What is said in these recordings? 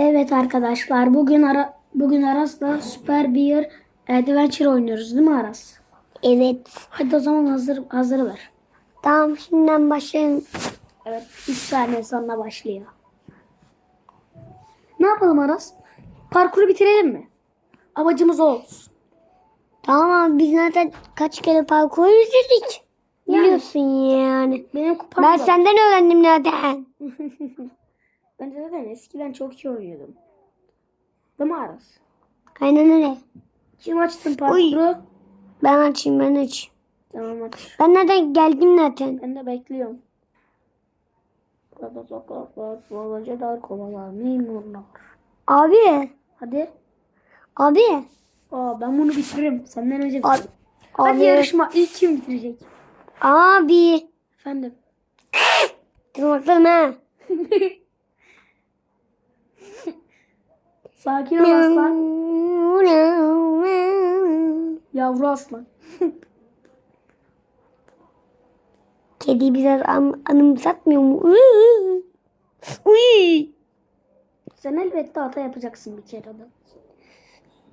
Evet arkadaşlar bugün ara bugün Aras'la Super Beer Adventure oynuyoruz değil mi Aras? Evet. Hadi o zaman hazır hazır ver. Tamam şimdiden başlayın. Evet 3 saniye sonra başlıyor. Ne yapalım Aras? Parkuru bitirelim mi? Amacımız o olsun. Tamam abi biz zaten kaç kere parkur izledik. Yani. Biliyorsun yani. Benim kupam Ben senden öğrendim zaten. Ben zaten eskiden çok iyi oynuyordum. Değil mi Aras? Aynen öyle. Kim açtın parkuru? Ben açayım ben aç. Tamam aç. Ben nereden geldim zaten. Ben de bekliyorum. Burada sokaklar, bolacılar, kovalar, memurlar. Abi. Hadi. Abi. Aa, ben bunu bitiririm. Senden önce Abi. bitiririm. Hadi Abi. yarışma. İlk kim bitirecek? Abi. Efendim. Tırnaklarım ha. Sakin ol aslan. Yavru aslan. Kedi biraz an anımsatmıyor mu? Uy. Sen elbette hata yapacaksın bir kere de.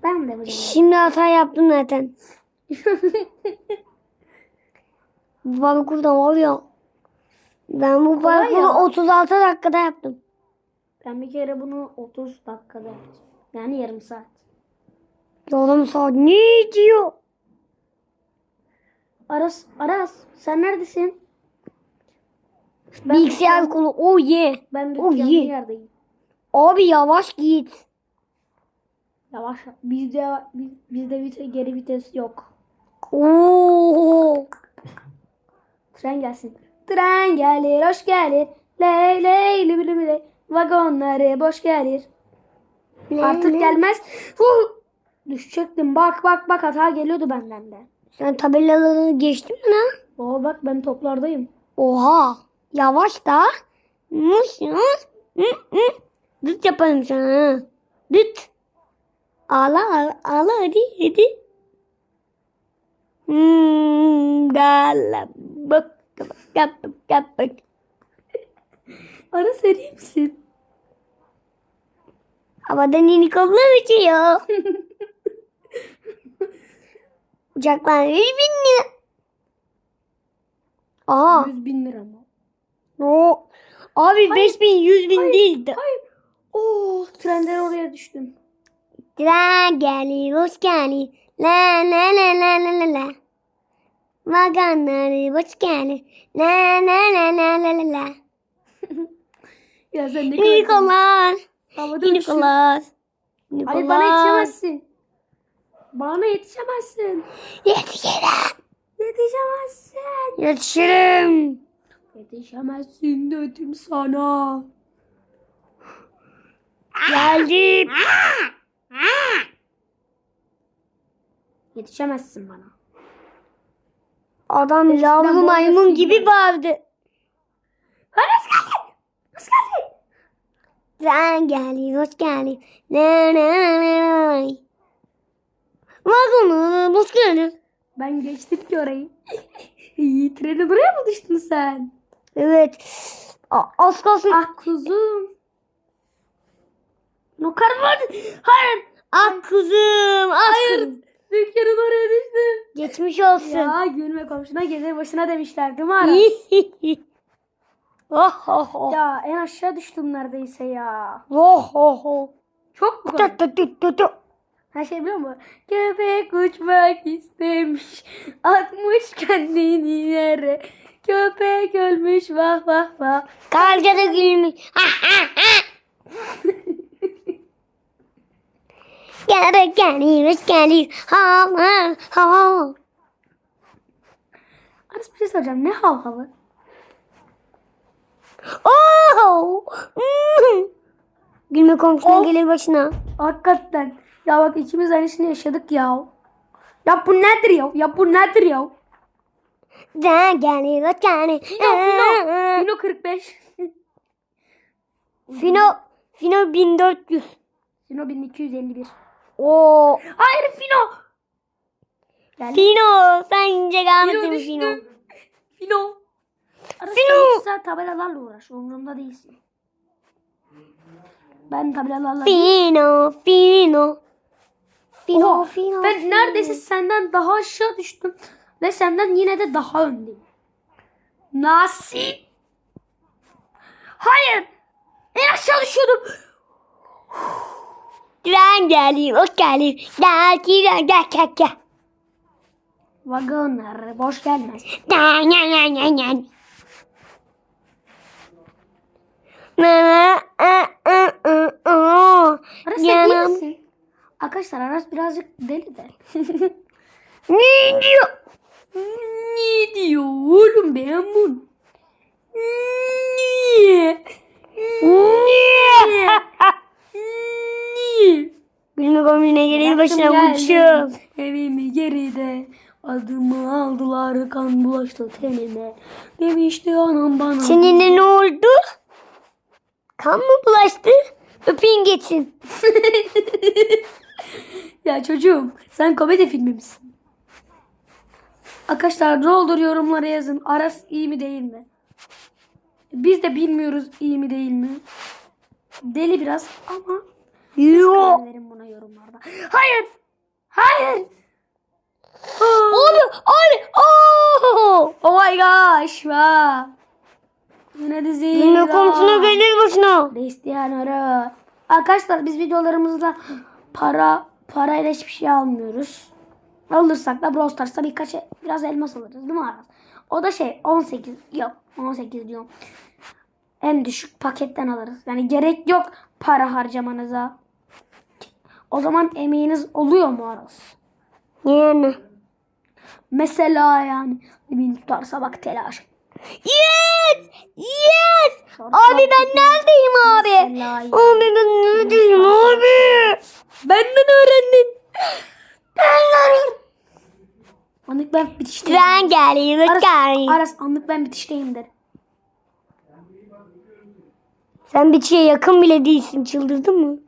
Ben de yapacağım. Şimdi hata yaptım zaten. Bu parkurda var ya. Ben bu ya. 36 dakikada yaptım. Ben bir kere bunu 30 dakikada yaptım. Yani yarım saat. Yarım saat ne diyor? Aras, Aras sen neredesin? Ben Bilgisayar kolu. Oh yeah. Ben Oh, dükkanın iyi. yerdeyim. Abi yavaş git. Yavaş. Bizde biz, bizde vite, geri vites yok. Oo. Tren gelsin. Tren gelir, hoş gelir. Ley ley lübü lübü ley. Vagonları boş gelir. Artık gelmez. Huh! Düşecektim. Bak bak bak hata geliyordu benden de. Sen tabelaları geçtin mi lan? Oo bak ben toplardayım. Oha. Yavaş da. Hı, hı. Dıt yaparım sana. Dıt. Ağla ağla, ağla hadi hadi. Hmm, gala bak bak bak bak bak. Ara seri misin? Havadan yeni kollar uçuyor. Uçaklar 100 bin lira. Aa. 100 bin lira mı? O. Abi 5 bin 100 bin değildi. Hayır. Oo trenden oraya düştüm. Tren gelir, hoş gelir. La la la la la la la. Vagonları hoş gelir. La la la la la la la. Ya sen ne kadar... Nikolas. Havada. Nikolas. Hayır bana yetişemezsin. Bana yetişemezsin. Yetişirim. Yetişemezsin. Yetişirim. Yetişemezsin dedim sana. Geldim. Yetişemezsin bana. Adam boynu maymun gibi bağırdı. Nasıl geldin? Nasıl geldin? Tren gelir, hoş gelir. La la la la. Vagonları hoş gelir. Ben geçtim ki orayı. Treni buraya mı düştün sen? Evet. A- az kalsın. Ah kuzum. No karı Hayır. Ah kuzum. Ah Hayır. kuzum. Dükkanın oraya düştüm. Geçmiş olsun. Ya gülme komşuna gelir başına demişler değil mi Aras? oh oh oh. ya en aşağı düştüm neredeyse ya. Oh oh oh. Çok mu Tut tut tut tut. Her şey biliyor musun? Köpek uçmak istemiş. Atmış kendini yere. Köpek ölmüş vah vah vah. Karga da gülmüş. Ha ha ha. Gel gelir. Ha ha ha. Aras bir şey soracağım. Ne hav Oh. Hmm. Gülme komşuna Of. gelir başına. Hakikaten. Ya bak ikimiz aynısını yaşadık ya. Ya bu nedir ya? Ya bu nedir ya? Gel gelir, hoş gelir. Fino. Fino 45. Fino, Fino 1400. Fino 1251. Oo. Hayır Fino. Geldi. Fino, sen ince düştü. Fino. Fino. Fino. sen tabelalarla uğraş. Umurumda değilsin. Ben tabelalarla... Fino, fino. Fino, Oha, fino. ben fino. neredeyse senden daha aşağı düştüm. Ve senden yine de daha öndeyim. Nasıl? Hayır. En aşağı düşüyordum. Tren geliyor, o geliyor. Gel, tren, gel, gel, gel. Vagonlar boş gelmez. Gel, gel, gel, gel, gel. Na, na, a, a, a, a. Aras sen Yanım. misin? Arkadaşlar Aras birazcık deli de. Ne diyor? ne diyor oğlum ben bunu? Niye? Niye? Niye? Gülme komine geri başına uçuyorum. Evimi geride adımı aldılar kan bulaştı tenime. Demişti anam bana. Seninle ne oldu? Kan mı bulaştı? Öpeyim geçin. ya çocuğum sen komedi filmi misin? Arkadaşlar ne olur yorumlara yazın. Aras iyi mi değil mi? Biz de bilmiyoruz iyi mi değil mi? Deli biraz ama verin buna yorumlarda. Hayır. Hayır. Abi, abi, oh! oh my gosh. Wow. Yine dizi. Yine komşuna gelir başına. Cristiano Arkadaşlar biz videolarımızda para parayla hiçbir şey almıyoruz. Alırsak da Brawl Stars'ta birkaç biraz elmas alırız değil mi Aras? O da şey 18 yok 18 diyorum. En düşük paketten alırız. Yani gerek yok para harcamanıza. O zaman emeğiniz oluyor mu Aras? Yani. Mesela yani bin tutarsa bak telaş. Yes! Yes! Abi ben neredeyim abi? Abi ben neredeyim abi? Benden öğrendin. Benden öğrendin. Anlık ben bitişteyim. Tren geliyor, Aras, geliyor. Aras anlık ben bitişteyim der. Sen bir şeye yakın bile değilsin. Çıldırdın mı?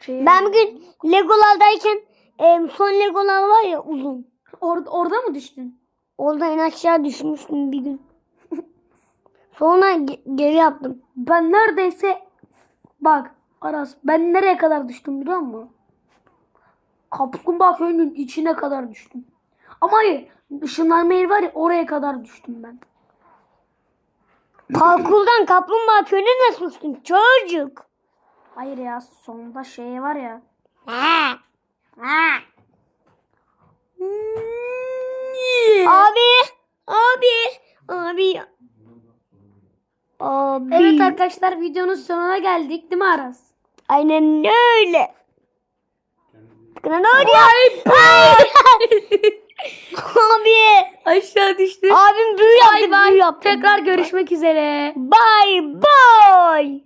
Şey, Ben bugün Legolardayken em, son Legolar var ya uzun. Or- orada mı düştün? Orada en aşağı düşmüştüm bir gün. Sonra ge- geri yaptım. Ben neredeyse bak Aras ben nereye kadar düştüm biliyor musun? Kaplumbağa köyünün içine kadar düştüm. Ama hayır ışınlanma yeri var ya oraya kadar düştüm ben. Parkurdan kaplumbağa köyüne nasıl uçtun çocuk? Hayır ya sonunda şey var ya. Ha. Ha. Niye? Abi, abi, abi. Abi. Evet arkadaşlar videonun sonuna geldik değil mi Aras? Aynen öyle. Bakın ne oluyor? abi. Aşağı düştü. Abim büyü yaptı, Bay büyü yaptı. Tekrar görüşmek üzere. Bye bye.